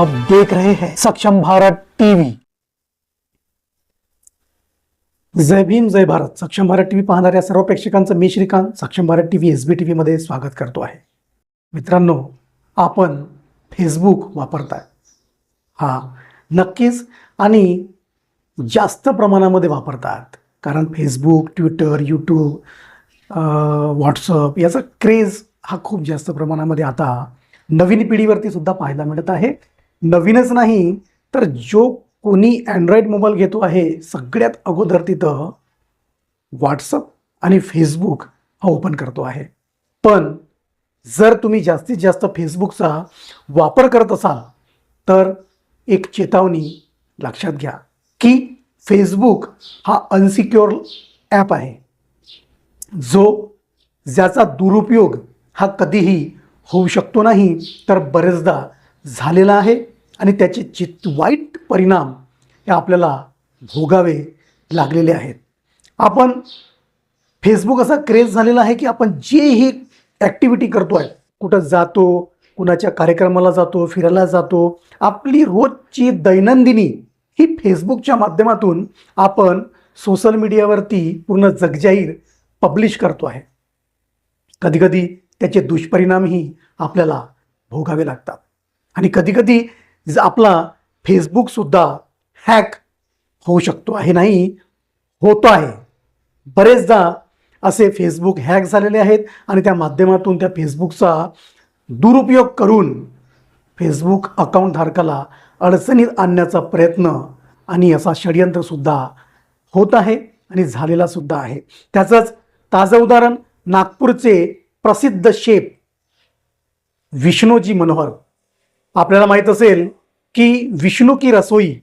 आप देख रहे हैं सक्षम भारत टीव्ही जय भीम जय भारत। सक्षम भारत टीव्ही पाहणाऱ्या सर्व प्रेक्षकांचं मी Shrikant Saksham Bharat TV S B T व्हीमध्ये स्वागत करतो आहे. मित्रांनो आपण फेसबुक वापरताय. हा नक्कीच आणि जास्त प्रमाणामध्ये वापरतात. कारण फेसबुक ट्विटर यूट्यूब व्हॉट्सअप याचा क्रेज हा खूप जास्त प्रमाणामध्ये आता नवीन पिढीवरती सुद्धा पाहायला मिळत आहे. नवीनच नाही तर जो कोणी अँड्रॉईड मोबाईल घेतो आहे सगळ्यात अगोदर तिथं व्हॉट्सअप आणि फेसबुक हा ओपन करतो आहे. पण जर तुम्ही जास्तीत जास्त फेसबुकचा वापर करत असाल तर एक चेतावणी लक्षात घ्या की फेसबुक हा अनसिक्युअर ॲप आहे. जो ज्याचा दुरुपयोग हा कधीही होऊ शकतो नाही तर बरेचदा झालेला आहे. आणि त्याचे चित वाईट परिणाम हे आपल्याला भोगावे लागलेले आहेत. आपण फेसबुक असा क्रेज झालेला आहे की आपण जेही ॲक्टिव्हिटी करतो आहे कुठं जातो कुणाच्या कार्यक्रमाला जातो फिरायला जातो आपली रोजची दैनंदिनी ही फेसबुकच्या माध्यमातून आपण सोशल मीडियावरती पूर्ण जगजाहीर पब्लिश करतो आहे. कधीकधी त्याचे दुष्परिणामही आपल्याला भोगावे लागतात. आणि कधीकधी आपला फेसबुकसुद्धा हॅक होऊ शकतो आहे नाही? होतो आहे. बरेचदा असे फेसबुक हॅक झालेले आहेत आणि त्या माध्यमातून त्या फेसबुकचा दुरुपयोग करून फेसबुक अकाउंटधारकाला अडचणीत आणण्याचा प्रयत्न आणि असा षडयंत्रसुद्धा होत आहे आणि झालेला सुद्धा आहे. त्याचंच ताजं उदाहरण नागपूरचे प्रसिद्ध शेफ विष्णूजी मनोहर. आपल्याला माहीत असेल की विष्णू की रसोई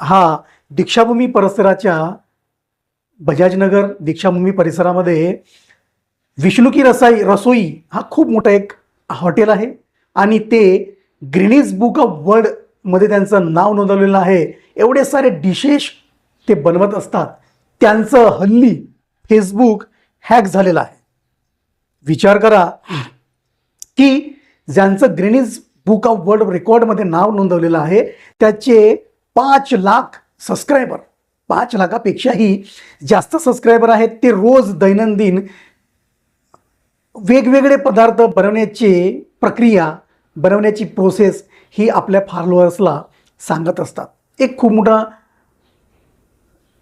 हा दीक्षाभूमी परिसराच्या बजाजनगर दीक्षाभूमी परिसरामध्ये विष्णू की रसाई रसोई हा खूप मोठा एक हॉटेल आहे. आणि ते ग्रीनिज बुक ऑफ वर्ल्डमध्ये त्यांचं नाव नोंदवलेलं आहे. एवढे सारे डिशेश ते बनवत असतात. त्यांचं हल्ली फेसबुक हॅक झालेलं आहे. विचार करा की ज्यांचं ग्रीनिज बुक ऑफ वर्ल्ड रेकॉर्डमध्ये नाव नोंदवलेलं आहे. त्याचे पाच लाख सबस्क्रायबर पाच लाखापेक्षाही जास्त सबस्क्रायबर आहेत. ते रोज दैनंदिन वेगवेगळे पदार्थ बनवण्याची प्रक्रिया बनवण्याची प्रोसेस ही आपल्या फॉलोअर्सला सांगत असतात. एक खूप मोठा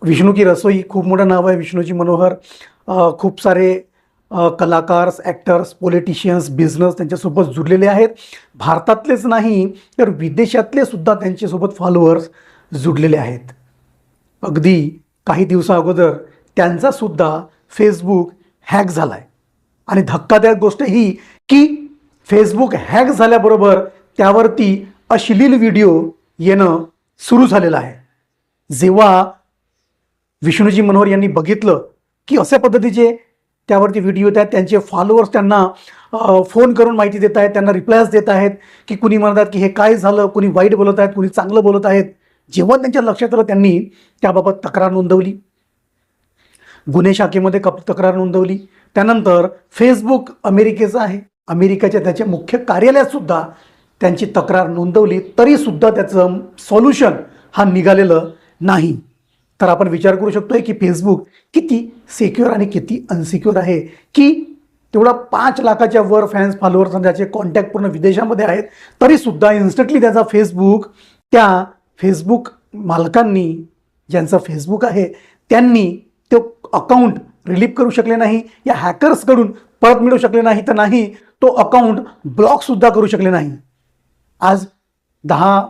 विष्णू की रसोई खूप मोठं नाव आहे विष्णूजी मनोहर. खूप सारे कलाकार्स ॲक्टर्स पॉलिटिशियन्स बिझनेस त्यांच्यासोबत जुडलेले आहेत. भारतातलेच नाही तर विदेशातले सुद्धा त्यांच्यासोबत फॉलोअर्स जुडलेले आहेत. अगदी काही दिवसा अगोदर त्यांचासुद्धा फेसबुक हॅक झाला आहे आणि धक्कादायक गोष्ट ही की फेसबुक हॅक झाल्याबरोबर त्यावरती अश्लील व्हिडिओ येणं सुरू झालेलं आहे. जेव्हा विष्णूजी मनोहर यांनी बघितलं की अशा पद्धतीचे त्यावरती व्हिडिओ येत आहेत. त्यांचे फॉलोअर्स त्यांना फोन करून माहिती देत आहेत. त्यांना रिप्लायज देत आहेत की कुणी म्हणतात की हे काय झालं कुणी वाईट बोलत आहेत कुणी चांगलं बोलत आहेत. जेव्हा त्यांच्या लक्षात आलं त्यांनी त्याबाबत तक्रार नोंदवली. गुन्हे शाखेमध्ये कप तक्रार नोंदवली. त्यानंतर फेसबुक अमेरिकेचं आहे. अमेरिकेच्या त्याच्या मुख्य कार्यालयातसुद्धा त्यांची तक्रार नोंदवली. तरीसुद्धा त्याचं सॉल्युशन हा निघालेलं नाही. तर आपण विचार करू शकतोय की फेसबुक किती सिक्युअर आणि किती अनसिक्युअर आहे की तेवढा पाच लाखाच्या वर फॅन्स फॉलोअर्स आणि त्याचे कॉन्टॅक्ट पूर्ण विदेशामध्ये आहेत तरीसुद्धा इन्स्टंटली त्याचा फेसबुक त्या फेसबुक मालकांनी ज्यांचं फेसबुक आहे त्यांनी तो अकाउंट रिलीफ करू शकले नाही या हॅकर्सकडून परत मिळू शकले नाही तर नाही तो अकाउंट ब्लॉकसुद्धा करू शकले नाही. आज दहा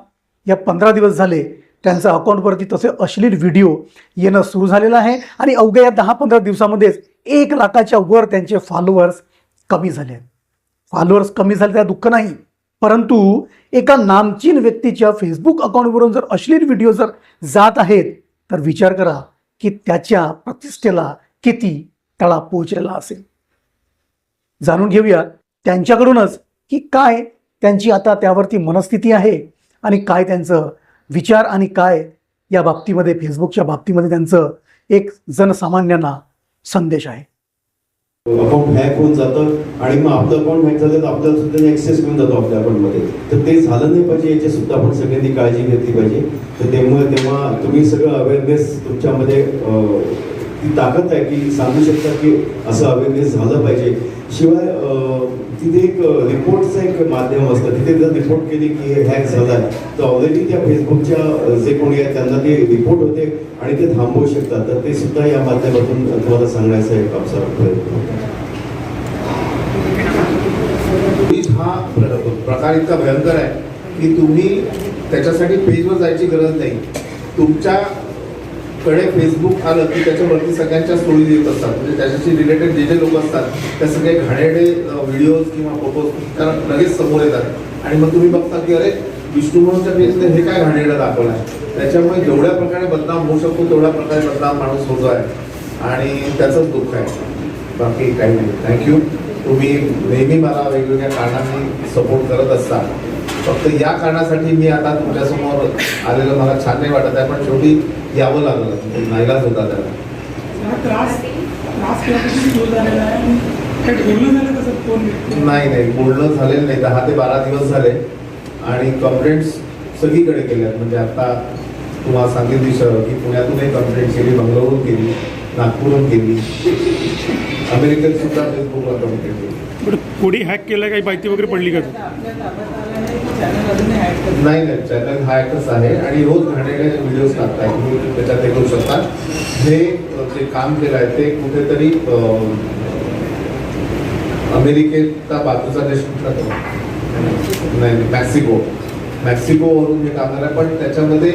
या पंधरा दिवस झाले त्यांच्या अकाउंटवरती तसे अश्लील व्हिडिओ येणं सुरू झालेलं आहे आणि अवघ्या या दहा पंधरा दिवसामध्येच एक लाखाच्या वर त्यांचे फॉलोअर्स कमी झाले. आहेत फॉलोअर्स कमी झाले त्या दुःख नाही. परंतु एका नामचीन व्यक्तीच्या फेसबुक अकाउंटवरून जर अश्लील व्हिडिओ जर जात आहेत तर विचार करा की त्याच्या प्रतिष्ठेला किती तळा पोहोचलेला असेल. जाणून घेऊया त्यांच्याकडूनच की काय त्यांची आता त्यावरती मनस्थिती आहे आणि काय त्यांचं विचार आणि काय या बाबतीमध्ये फेसबुकच्या बाबतीमध्ये त्यांचं एक जनसामान्यांना संदेश आहे. अकाउंट हॅक होऊन जातं आणि मग आपलं अकाउंट हॅक झालं तर आपल्याला सुद्धा ऍक्सेस मिळून जातो आपल्या अकाउंटमध्ये तर ते झालं नाही पाहिजे याची सुद्धा आपण सगळ्यांनी काळजी घेतली पाहिजे. तर त्यामुळे तेव्हा तुम्ही सगळं अवेअरनेस तुमच्यामध्ये ती ताकद आहे की सांगू शकता की असं अवेअरनेस झालं पाहिजे. शिवाय तिथे एक रिपोर्टचं एक माध्यम असतं. तिथे जर रिपोर्ट केली की हे हॅक झाला तर ऑलरेडी त्या फेसबुकच्या जे कोणी आहेत त्यांना ते रिपोर्ट होते आणि ते थांबवू शकतात. तर ते सुद्धा या माध्यमातून तुम्हाला सांगण्याचा एक आमचा प्रयत्न हा प्रकार इतका भयंकर आहे की तुम्ही त्याच्यासाठी पेजवर जायची गरज नाही. तुमच्या कडे फेसबुक आलं की त्याच्यावरती सगळ्यांच्या स्टोरीज येत असतात. म्हणजे त्याच्याशी रिलेटेड जे जे लोक असतात त्या सगळे घाणेडे व्हिडिओज किंवा फोटोज कारण लगेच समोर येतात. आणि मग तुम्ही बघता की अरे विष्णू म्हणूनच्या पेजने हे काय घाणेडं दाखवलं आहे. त्याच्यामुळे जेवढ्या प्रकारे बदनाम होऊ शकतो तेवढ्या प्रकारे बदनाम माणूस होतो आहे. आणि त्याचंच दुःख आहे. बाकी काही नाही. थँक्यू तुम्ही नेहमी मला वेगवेगळ्या कारणांनी सपोर्ट करत असता फक्त या कारणासाठी मी आता तुमच्यासमोर आलेलं मला छान नाही वाटत आहे पण शेवटी यावं लागलं. नाईलाज होता त्याला. हा नाही नाही. बोलणं झालेलं नाही. दहा ते बारा दिवस झाले. आणि कंप्लेंट्स सगळीकडे केल्यात. म्हणजे आता तुम्हाला सांगितली शहर की पुण्यातूनही कंप्लेंट केली बंगळुरून केली नागपूरहून केली. अमेरिकेत सुद्धा फेसबुकला कंप्लेंट केली. कोणी हॅक केलं काही माहिती वगैरे पडली का? नाही नाही चॅनल हा एकच आहे. आणि रोज घाणेरडे व्हिडिओज टाकताय तुम्ही त्याच्यात हे करू शकता. हे जे काम केलं आहे ते कुठेतरी अमेरिकेचा बाजूचा देश कुठला तो. नाही नाही, मेक्सिको मेक्सिकोवरून हे काम झालं. पण त्याच्यामध्ये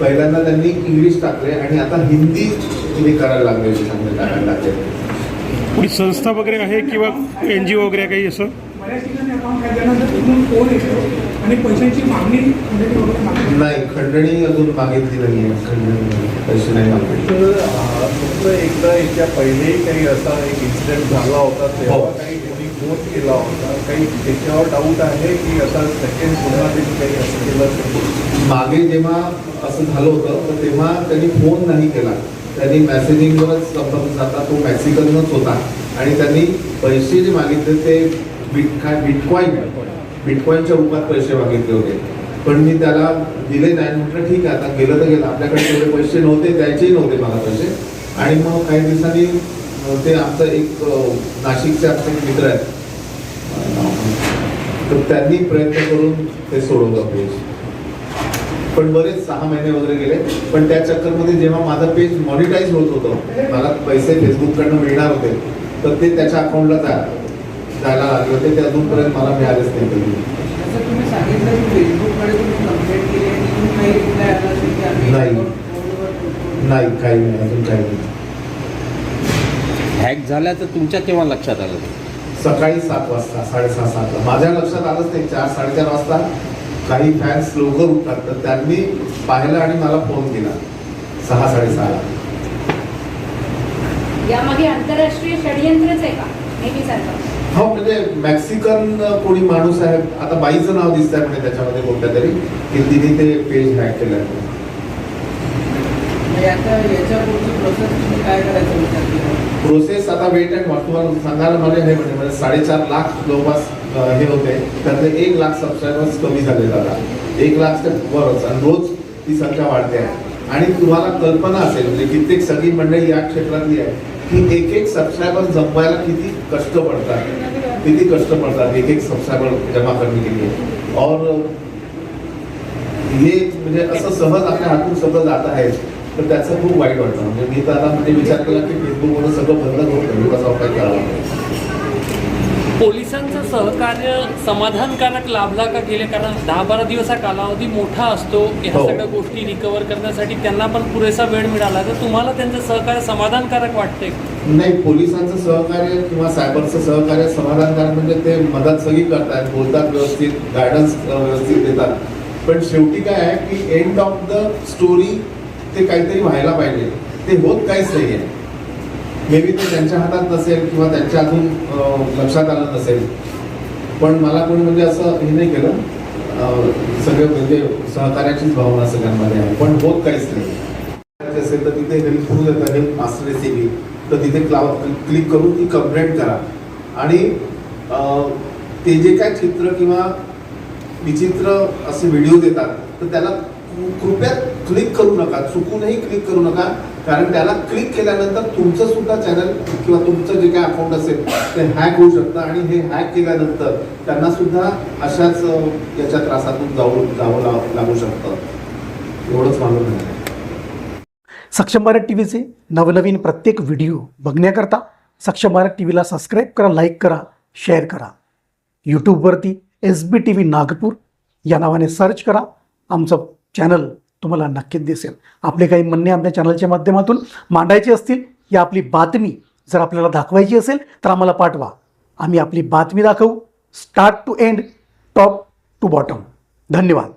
पहिल्यांदा त्यांनी इंग्लिश टाकले आणि आता हिंदी तुम्ही करायला लागले त्याच्यामध्ये टाकायला लागले. संस्था वगैरे आहे किंवा एन जी ओ वगैरे काही असं? आणि पैशांची मागणी वगैरे मागणी नाही खंडणी अजून मागितली नाही आहे. खंडणी पैसे नाही मागितले. तर अ, फक्त एकदा याच्या पहिलेही काही असा एक इन्सिडेंट झाला होता तेव्हा हो. काही कोणी फोन केला होता. काही त्याच्यावर डाऊट आहे की आता सेकंड पुन्हा त्यांनी काही असं केलं असेल? मागे जेव्हा असं झालं होतं तर तेव्हा त्यांनी फोन नाही केला. त्यांनी मेसेजिंगवरच संपर्क साधला. तो मेक्सिकनच होता. आणि त्यांनी पैसे जे मागितले ते बिट काय बिटकॉईन बिटकॉईनच्या रूपात पैसे मागितले होते. पण मी त्याला दिले नाही. म्हटलं ठीक आहे आता गेलं तर गेलं. आपल्याकडे तेवढे पैसे नव्हते द्यायचेही नव्हते मला पैसे. आणि मग काही दिवसांनी ते आमचं एक नाशिकचे आमचे एक मित्र आहेत. तर त्यांनी प्रयत्न करून ते सोडवलं पेज पण बरेच सहा महिने वगैरे गेले. पण त्या चक्करमध्ये जेव्हा माझं पेज मॉनिटाईज होत होतं मला पैसे फेसबुककडनं मिळणार होते तर ते त्याच्या अकाउंटला तयार जायला लागले होते ते अजूनपर्यंत मला मिळालेच नाही कधी. नाही. काही नाही अजून काही नाही. हॅक झाल्याचं तुमच्या केव्हा लक्षात आलं? सकाळी सात वाजता साडेसहा सातला माझ्या लक्षात आलंच नाही चार साडेचार वाजता काही फॅन्स लवकर उठतात तर त्यांनी पाहिलं आणि मला फोन केला. सहा साडेसहाला यामागे आंतरराष्ट्रीय षडयंत्रच आहे का? नेहमीसारखं. हो म्हणजे मेक्सिकन कोणी माणूस आहे आता बाईचं नाव दिसत आहे म्हणजे त्याच्यामध्ये कोणत्या तरी की तिने ते पेज हॅक केलं आहे प्रोसेस आता वेट अँड वॉच तुम्हाला सांगायला मला हे म्हणजे म्हणजे साडेचार लाख जवळपास हे होते. त्यातले एक लाख सबस्क्रायबर्स कमी झाले आता एक लाख वरच आणि रोज ती संख्या वाढते. आहे आणि तुम्हाला कल्पना असेल म्हणजे कित्येक सगळी मंडळी या क्षेत्रातली आहे की एक एक सबस्क्रायबर जमवायला किती कष्ट पडतात. किती कष्ट पडतात एक एक सबस्क्रायबर जमा करणे के लिए. और हे म्हणजे असं सहज आपल्या हातून सगळं जात आहे. तर त्याचं खूप वाईट वाटतं. म्हणजे मी तर आता म्हणजे विचार केला की फेसबुकवर सगळं बंद करून फेसबुकचा वापर करावा पोलिसांचं सहकार्य समाधानकारक लाभला का गेले कारण दहा बारा दिवस हा कालावधी मोठा असतो ह्या हो. सगळ्या गोष्टी रिकवर करण्यासाठी त्यांना पण पुरेसा वेळ मिळाला. तर तुम्हाला त्यांचं सहकार्य समाधानकारक वाटतंय? नाही पोलिसांचं सहकार्य किंवा सायबरचं सहकार्य समाधानकारक म्हणजे ते मदत सगळी करतात बोलतात व्यवस्थित गायडन्स व्यवस्थित देतात. पण शेवटी काय आहे की एंड ऑफ द स्टोरी ते काहीतरी व्हायला पाहिजे. ते होत काहीच नाही आहे मे बी ते त्यांच्या हातात नसेल किंवा त्यांच्या अजून लक्षात आलं नसेल. पण मला कोणी म्हणजे असं हे नाही केलं. सगळं म्हणजे सहकार्याचीच भावना सगळ्यांमध्ये आहे. पण होत काहीच नाही. असेल तर तिथे हेल्प थ्रू देतात हेल्प मास्टर रेसिपी तर तिथे क्ला क्लिक करून ती कंप्लेंट करा. आणि ते जे काय चित्र किंवा विचित्र असे व्हिडिओ देतात तर त्याला कृपया क्लिक करू नका. चुकूनही क्लिक करू नका. कारण त्याला क्लिक केल्यानंतर तुमचं सुद्धा चॅनल किंवा तुमचं जे काय अकाउंट असेल ते हॅक होऊ शकतं आणि हे हॅक केल्यानंतर त्यांना सुद्धा अशाच याच्या त्रासातून जाऊ जावं लागू शकतं. एवढंच माझं सक्षम भारत टी व्हीचे नवनवीन प्रत्येक व्हिडिओ बघण्याकरता सक्षम भारत टी व्हीला सबस्क्राईब करा लाईक करा शेअर करा. यूट्यूबवरती S B T V Nagpur या नावाने सर्च करा. आमचं चॅनल तुम्हाला नक्कीच दिसेल. आपले काही म्हणणे आमच्या चॅनलच्या माध्यमातून मांडायचे असतील या आपली बातमी जर आपल्याला दाखवायची असेल तर आम्हाला पाठवा. आम्ही आपली बातमी दाखवू. Start to end top to bottom धन्यवाद.